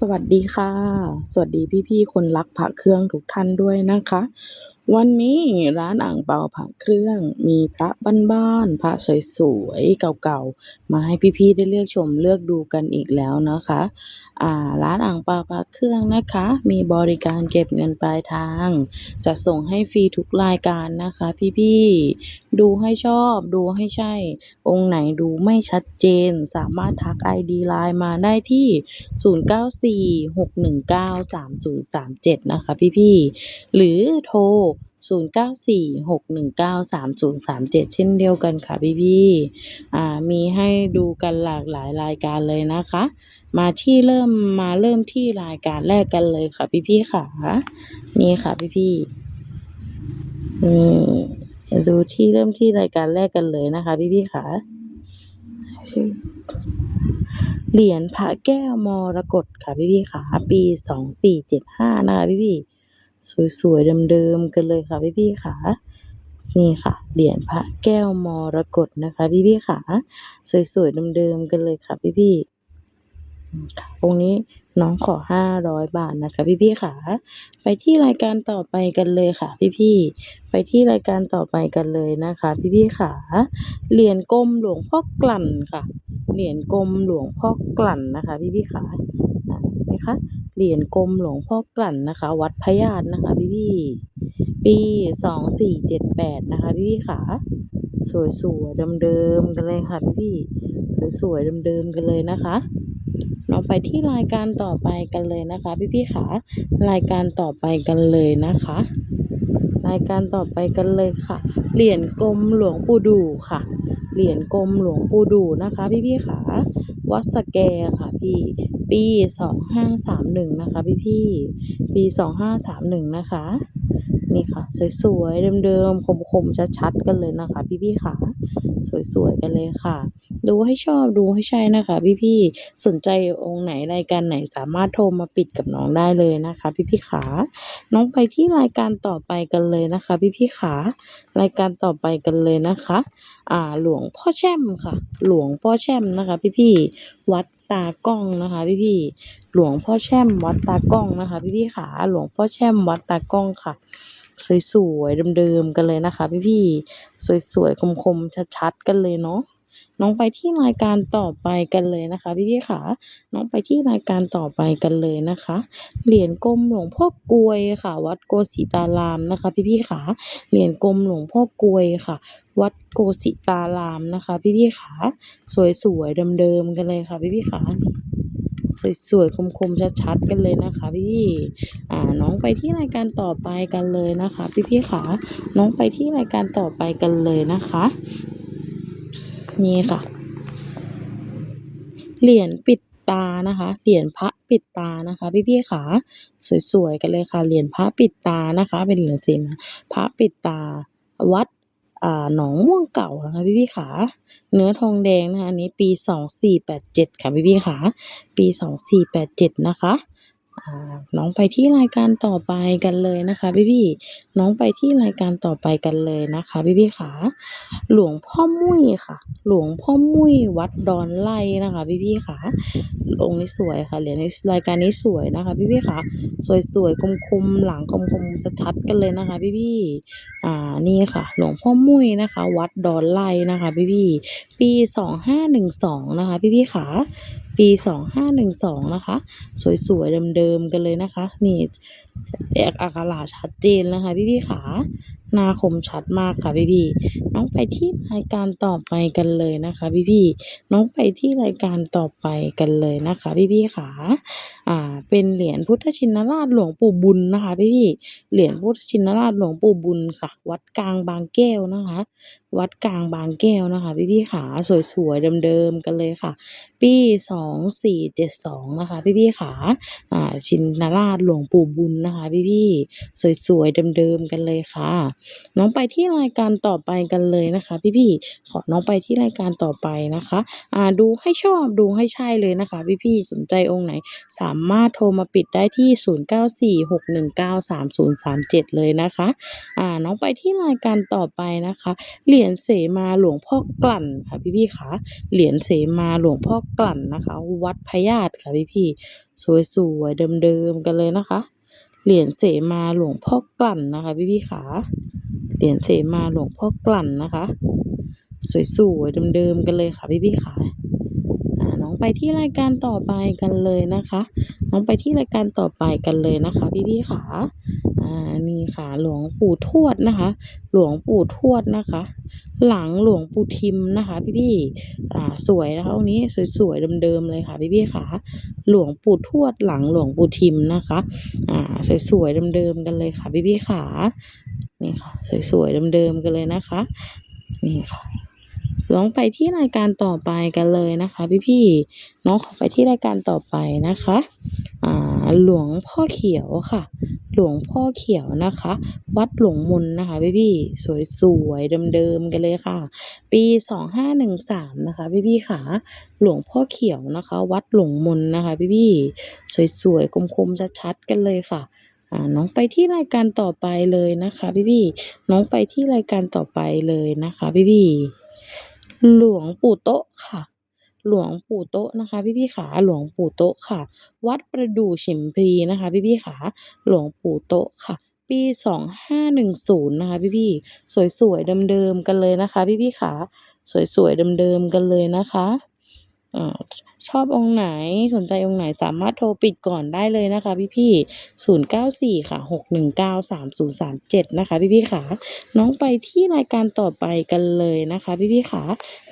สวัสดีค่ะ สวัสดีพี่ๆคนรักพระเครื่องทุกท่านด้วยนะคะวันนี้ร้านอ่างเปาพระเครื่องมีพระบ้านๆ พระสวยๆ เก่าๆ มาให้พี่ๆ ได้เลือกชมเลือกดูกันอีกแล้วนะคะ อ่า ร้านอ่างเปาพระเครื่องนะคะ มีบริการเก็บเงินปลายทาง จะส่งให้ฟรีทุกรายการนะคะ พี่ๆ ดูให้ชอบดูให้ใช่ องค์ไหนดูไม่ชัดเจน สามารถทัก ID LINE มาได้ที่ 0946193037 นะคะพี่ๆ หรือโทร 0946193037เช่นเดียวกันค่ะพี่ๆอ่ามีให้ดูกันหลากหลายรายการเลยนะคะ มาที่เริ่มมาเริ่มที่รายการแรกกันเลยค่ะพี่ๆค่ะ นี่ค่ะพี่ๆนี่ดูที่เริ่มที่รายการแรกกันเลยนะคะพี่ๆค่ะชื่อเหรียญพระแก้วมรกตค่ะพี่ๆค่ะ ปีสองสี่เจ็ดห้านะคะพี่ๆ สวยๆเดิมๆกันเลยค่ะพี่ๆค่ะนี่ค่ะเหรียญพระแก้วมรกตนะคะพี่ๆค่ะสวยๆเดิมๆกันเลยค่ะพี่ๆองค์นี้น้องขอห้าร้อยบาทนะคะพี่ๆค่ะไปที่รายการต่อไปกันเลยค่ะ พี่ๆไปที่รายการต่อไปกันเลยนะคะ พี่ๆค่ะเหรียญกลมหลวงพ่อกลั่นค่ะเหรียญกลมหลวงพ่อกลั่นนะคะ พี่ๆค่ะ นไหมคะเหรียญกลมหลวงพ่อกลั่นนะคะ วัดพญาตนะคะพี่ๆปีสองสี่เจ็ดแปดนะคะพี่ๆค่ะสวยๆเดิมๆกันเลยค่ะพี่ๆสวยๆเดิมๆกันเลยนะคะเราไปที่รายการต่อไปกันเลยนะคะ พี่ๆค่ะรายการต่อไปกันเลยนะคะ รายการต่อไปกันเลยค่ะ เหรียญกลมหลวงปู่ดูค่ะ เหรียญกลมหลวงปู่ดูนะคะ พี่ๆค่ะวัดสแกค่ะพี่ ปีสองห้าสามหนึ่งนะคะพี่ๆปีสองห้าสามหนึ่งนะคะ นี่ค่ะ สวยๆ เดิมๆ คมๆ ชัดๆ กันเลยนะคะ พี่ๆค่ะ สวยๆกันเลยค่ะ ดูให้ชอบดูให้ใช่นะคะ พี่ๆสนใจองค์ไหนรายการไหนสามารถโทรมาปิดกับน้องได้เลยนะคะ พี่ๆค่ะน้องไปที่รายการต่อไปกันเลยนะคะ พี่ๆค่ะรายการต่อไปกันเลยนะคะ อ่าหลวงพ่อแช่มค่ะ หลวงพ่อแช่มนะคะ พี่ๆวัดตากล้องนะคะ พี่ๆหลวงพ่อแช่มวัดตากล้องนะคะ พี่ๆค่ะหลวงพ่อแช่มวัดตากล้องค่ะ สวยๆเดิมๆกันเลยนะคะพี่ๆสวยๆคมๆชัดๆกันเลยเนาะน้องไปที่รายการต่อไปกันเลยนะคะ พี่ๆค่ะน้องไปที่รายการต่อไปกันเลยนะคะ เหรียญกลมหลวงพ่อกลวยค่ะ วัดโกสิตารามนะคะ พี่ๆค่ะเหรียญกลมหลวงพ่อกลวยค่ะ วัดโกสิตารามนะคะ พี่ๆค่ะสวยๆเดิมๆกันเลยค่ะ พี่ๆค่ะนี่ สวยๆ คมๆ ชัดๆ กันเลยนะคะพี่อ่าน้องไปที่รายการต่อไปกันเลยนะคะ พี่ๆค่ะน้องไปที่รายการต่อไปกันเลยนะคะ นี่ค่ะ เหรียญปิดตานะคะ เหรียญพระปิดตานะคะ พี่ๆค่ะสวยๆ กันเลยค่ะ เหรียญพระปิดตานะคะ เป็นเหรียญสีนะพระปิดตาวัด อ่าหนองม่วงเก่านะคะพี่พี่ขาเนื้อทองแดงนะคะอันนี้ปีสองสี่แปดเจ็ดค่ะพี่พี่ขาปีสองสี่แปดเจ็ดนะคะ น้องไปที่รายการต่อไปกันเลยนะคะพี่ๆน้องไปที่รายการต่อไปกันเลยนะคะพี่ๆค่ะหลวงพ่อมุ้ยค่ะ หลวงพ่อมุ้ยวัดดอนไล่นะคะพี่ๆค่ะองค์นี้สวยค่ะเหรียญนี้รายการนี้สวยนะคะ พี่ๆค่ะสวยๆคมๆหลังคมๆชัดๆกันเลยนะคะ พี่ๆอ่านี่ค่ะ หลวงพ่อมุ้ยนะคะ วัดดอนไล่นะคะ พี่ๆปีสองห้าหนึ่งสองนะคะ พี่ๆค่ะปีสองห้าหนึ่งสองนะคะ สวยๆเดิมๆกันเลยนะคะ นี่เอกอักขระชัดเจนนะคะพี่ๆค่ะ หน้าคมชัดมากค่ะพี่ๆน้องไปที่รายการต่อไปกันเลยนะคะพี่ๆน้องไปที่รายการต่อไปกันเลยนะคะพี่ๆค่ะอ่าเป็นเหรียญพุทธชินราชหลวงปู่บุญนะคะพี่ๆเหรียญพุทธชินราชหลวงปู่บุญค่ะ วัดกลางบางแก้วนะคะ วัดกลางบางแก้วนะคะพี่ๆค่ะสวยๆเดิมๆกันเลยค่ะ ปีสองสี่เจ็ดสองนะคะพี่ๆค่ะอ่าชินราชหลวงปู่บุญนะคะพี่ๆสวยๆเดิมๆกันเลยค่ะน้องไปที่รายการต่อไปกันเลยนะคะ พี่ๆขอน้องไปที่รายการต่อไปนะคะอ่าดูให้ชอบดูให้ใช่เลยนะคะ พี่ๆสนใจองค์ไหน สามารถโทรมาปิดได้ที่ 0946193037 เลยนะคะอ่าน้องไปที่รายการต่อไปนะคะ เหรียญเสมาหลวงพ่อกลั่นค่ะพี่ๆคะเหรียญเสมาหลวงพ่อกลั่นนะคะ วัดพญาตค่ะพี่ๆสวยๆเดิมๆกันเลยนะคะ เหรียญเสมาหลวงพ่อกลั่นนะคะ พี่พี่ขาเหรียญเสมาหลวงพ่อกลั่นนะคะ สวยๆเดิมๆกันเลยค่ะพี่พี่ขาน้องไปที่รายการต่อไปกันเลยนะคะ น้องไปที่รายการต่อไปกันเลยนะคะ พี่พี่ขา อ่านี่ค่ะ หลวงปู่ทวดนะคะ หลวงปู่ทวดนะคะ หลังหลวงปู่ทิมนะคะ พี่ๆอ่าสวยนะคะองนี้สวยๆเดิมๆเลยค่ะ พี่ๆขาหลวงปู่ทวดหลังหลวงปู่ทิมนะคะอ่าสวยๆเดิมๆกันเลยค่ะ พี่ๆขานี่ค่ะ สวยๆเดิมๆกันเลยนะคะ นี่ค่ะ น้องไปที่รายการต่อไปกันเลยนะคะพี่ๆน้องขอไปที่รายการต่อไปนะคะอ่าหลวงพ่อเขียวค่ะ หลวงพ่อเขียวนะคะ วัดหลวงมนนะคะพี่ๆสวยๆเดิมๆกันเลยค่ะ ปีสองห้าหนึ่งสามนะคะพี่ๆขาหลวงพ่อเขียวนะคะ วัดหลวงมนนะคะพี่ๆสวยๆคมๆชัดๆกันเลยค่ะอ่าน้องไปที่รายการต่อไปเลยนะคะพี่ๆน้องไปที่รายการต่อไปเลยนะคะพี่ๆ หลวงปู่โต๊ะค่ะ หลวงปู่โต๊ะนะคะ พี่พี่ขาหลวงปู่โต๊ะค่ะ วัดประดู่ฉิมพลีนะคะ พี่พี่ขาหลวงปู่โต๊ะค่ะ ปีสองห้าหนึ่งศูนย์นะคะ พี่พี่สวยๆเดิมๆกันเลยนะคะ พี่พี่ขาสวยๆเดิมๆกันเลยนะคะ ชอบองค์ไหนสนใจองค์ไหนสามารถโทรปิดก่อนได้เลยนะคะ พี่ๆศูนย์เก้าสี่ค่ะหกหนึ่งเก้าสามศูนย์สามเจ็ดนะคะ พี่ๆขาน้องไปที่รายการต่อไปกันเลยนะคะ พี่ๆขา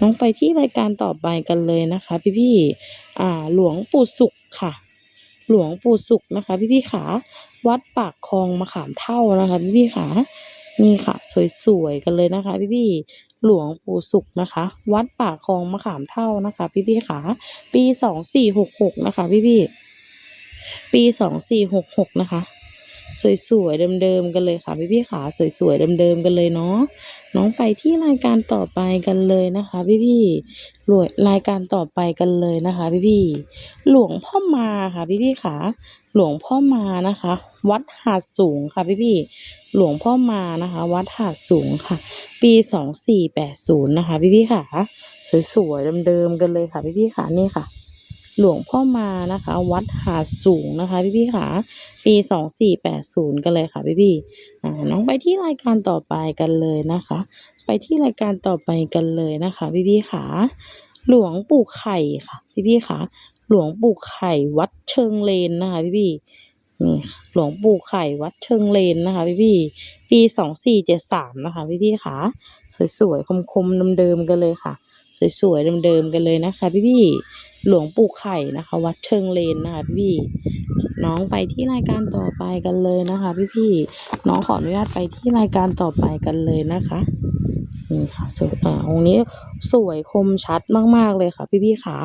น้องไปที่รายการต่อไปกันเลยนะคะ พี่ๆอ่าหลวงปู่สุขค่ะ หลวงปู่สุขนะคะ พี่ๆขาวัดปากคลองมะขามเท่านะคะ พี่ๆขานี่ค่ะ สวยๆกันเลยนะคะ พี่ๆ หลวงปู่สุขนะคะ วัดปากคลองมะขามเท่านะคะ พี่ๆขาปีสองสี่หกหกนะคะ พี่ๆปีสองสี่หกหกนะคะ สวยๆเดิมๆกันเลยค่ะ พี่ๆขาสวยๆเดิมๆกันเลยเนาะน้องไปที่รายการต่อไปกันเลยนะคะ พี่ๆรวยรายการต่อไปกันเลยนะคะ พี่ๆหลวงพ่อมาค่ะ พี่ๆขาหลวงพ่อมานะคะ วัดหาดสูงค่ะพี่ๆหลวงพ่อมานะคะ วัดหาดสูงค่ะ ปีสองสี่แปดศูนย์นะคะ พี่ๆขาสวยๆเดิมๆกันเลยค่ะ พี่ๆขานี่ค่ะ หลวงพ่อมานะคะ วัดหาดสูงนะคะ พี่ๆขาปีสองสี่แปดศูนย์กันเลยค่ะพี่ๆอ่น้องไปที่รายการต่อไปกันเลยนะคะ ไปที่รายการต่อไปกันเลยนะคะ พี่พี่ขาหลวงปู่ไข่ค่ะ พี่พี่ขาหลวงปู่ไข่วัดเชิงเลนนะคะ พี่พี่ นี่หลวงปู่ไข่วัดเชิงเลนนะคะพี่พี่ปีสองสี่เจ็ดสามนะคะพี่พี่ขาสวยๆคมๆเดิมๆกันเลยค่ะ สวยๆเดิมๆกันเลยนะคะพี่พี่หลวงปู่ไข่นะคะ วัดเชิงเลนนะคะพี่พี่น้องไปที่รายการต่อไปกันเลยนะคะ พี่พี่น้องขออนุญาตไปที่รายการต่อไปกันเลยนะคะนี่ค่ะสวยอ่าองค์นี้สวยคมชัดมาก ๆ เลยค่ะ พี่ๆขา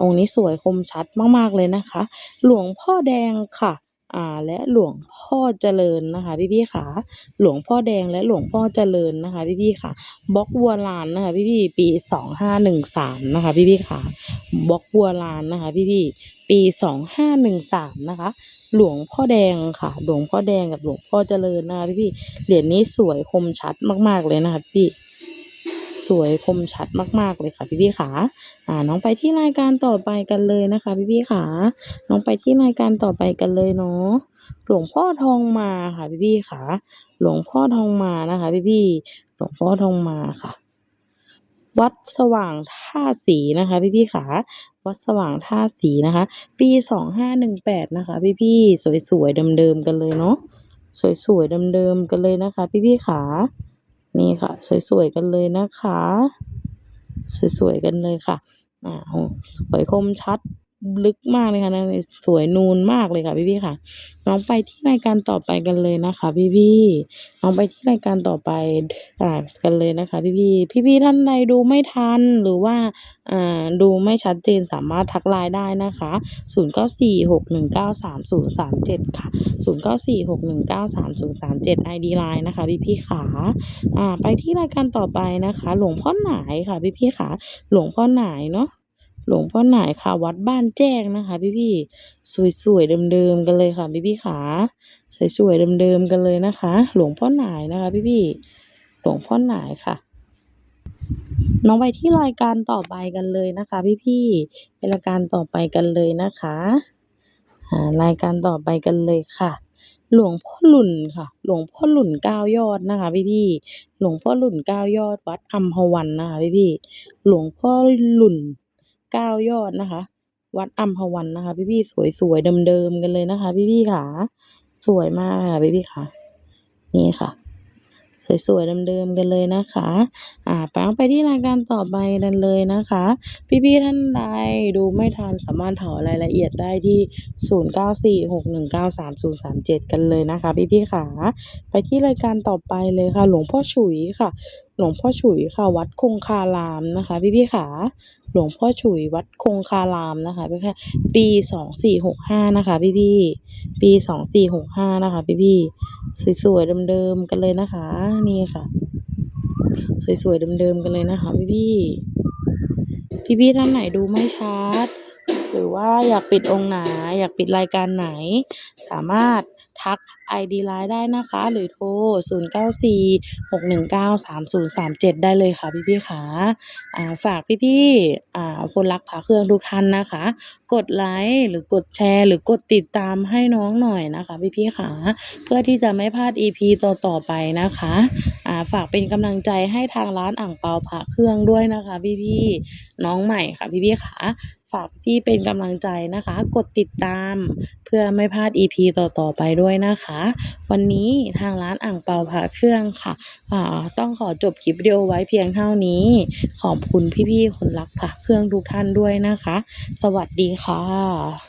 องค์นี้สวยคมชัดมาก ๆ เลยนะคะ หลวงพ่อแดงค่ะ อ่าและหลวงพ่อเจริญนะคะ พี่ๆขาหลวงพ่อแดงและหลวงพ่อเจริญนะคะ พี่ๆขาบล็อกวัวลานนะคะ พี่ๆปีสองห้าหนึ่งสามนะคะ พี่ๆขาบล็อกวัวลานนะคะ พี่ๆปีสองห้าหนึ่งสามนะคะ หลวงพ่อแดงค่ะ หลวงพ่อแดงกับหลวงพ่อเจริญนะคะ พี่ๆเหรียญนี้สวยคมชัดมาก ๆเลยนะคะพี่สวยคมชัดมากๆเลยค่ะ พี่พี่ขา อ่าน้องไปที่รายการต่อไปกันเลยนะคะพี่พี่ขาน้องไปที่รายการต่อไปกันเลยเนาะหลวงพ่อทองมาค่ะพี่พี่ขาหลวงพ่อทองมานะคะพี่พี่หลวงพ่อทองมาค่ะ วัดสว่างท่าสีนะคะ พี่พี่ขาวัดสว่างท่าสีนะคะ ปีสองห้าหนึ่งแปดนะคะ พี่พี่สวยๆเดิมๆกันเลยเนาะสวยๆเดิมๆกันเลยนะคะ พี่พี่ขานี่ค่ะ สวยๆกันเลยนะคะ สวยๆกันเลยค่ะอ่าโหสวยคมชัด ลึกมากเลยค่ะนั่นสวยนูนมากเลยค่ะพี่ๆค่ะ น้องไปที่รายการต่อไปกันเลยนะคะ พี่ๆน้องไปที่รายการต่อไปอ่ากันเลยนะคะ พี่ๆพี่ๆท่านใดดูไม่ทันหรือว่าอ่าดูไม่ชัดเจนสามารถทัก LINE ได้นะคะ0946193037 ค่ะ0946193037 ID LINE นะคะ พี่ๆขาอ่าไปที่รายการต่อไปนะคะ หลวงพ่อหนายค่ะ พี่ๆขาหลวงพ่อหนายเนาะ หลวงพ่อหน่ายค่ะ วัดบ้านแจ้งนะคะ พี่ๆสวยๆเดิมๆกันเลยค่ะ พี่ๆขาสวยๆเดิมๆกันเลยนะคะ หลวงพ่อหน่ายนะคะ พี่ๆหลวงพ่อหน่ายค่ะน้องไปที่รายการต่อไปกันเลยนะคะ พี่ๆเป็นรายการต่อไปกันเลยนะคะรายการต่อไปกันเลยค่ะ หลวงพ่อหลุ่นค่ะ หลวงพ่อหลุ่นเก้ายอดนะคะ พี่ๆหลวงพ่อหลุ่นเก้ายอดวัดอัมพวันนะคะ พี่ๆหลวงพ่อหลุ่น เก้ายอดนะคะ วัดอัมพวันนะคะ พี่ๆสวยๆเดิมๆกันเลยนะคะ พี่ๆขาสวยมากค่ะพี่ๆขานี่ค่ะสวยๆเดิมๆกันเลยนะคะ อ่าไปไปที่รายการต่อไปกันเลยนะคะ พี่ๆท่านใดดูไม่ทันสามารถถามรายละเอียดได้ที่ 0946193037 กันเลยนะคะ พี่ๆขาไปที่รายการต่อไปเลยค่ะ หลวงพ่อฉุยค่ะ หลวงพ่อฉุยค่ะ วัดคงคารามนะคะ พี่ๆขาหลวงพ่อฉุยวัดคงคารามนะคะพี่ค่ะปี2465นะคะ พี่ๆปี2465นะคะ พี่ๆสวยๆเดิมๆกันเลยนะคะ นี่ค่ะ สวยๆเดิมๆกันเลยนะคะ พี่ๆพี่ๆท่านไหนดูไม่ชัด รือว่าอยากปิดองค์ไหน อยากปิดรายการไหน สามารถทัก ID LINE ได้นะคะ หรือโทร 0946193037 ได้เลยค่ะพี่ๆขาอ่าฝากพี่ๆอ่าคนรักพระเครื่องทุกท่านนะคะ กดไลค์หรือกดแชร์ หรือกดติดตามให้น้องหน่อยนะคะพี่ๆขาเพื่อที่จะไม่พลาด EP ต่อๆไปนะคะอ่าฝากเป็นกำลังใจให้ทางร้านอ่างเปาพระเครื่องด้วยนะคะพี่ๆน้องใหม่ค่ะพี่ๆขาฝากพี่เป็นกำลังใจนะคะ กดติดตามเพื่อไม่พลาด EP ต่อๆไปด้วยนะคะ วันนี้ทางร้านอ่างเปาพระเครื่องค่ะอ่าต้องขอจบคลิปวิดีโอไว้เพียงเท่านี้ ขอบคุณพี่ๆคนรักพระเครื่องทุกท่านด้วยนะคะ สวัสดีค่ะ